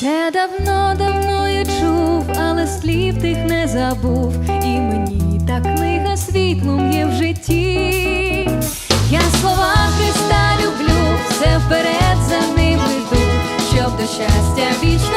Те давно-давно я чув, але слів тих не забув, і мені та книга світлом є в житті. Я слова Христа люблю, все вперед за ним іду, щоб до щастя вічно.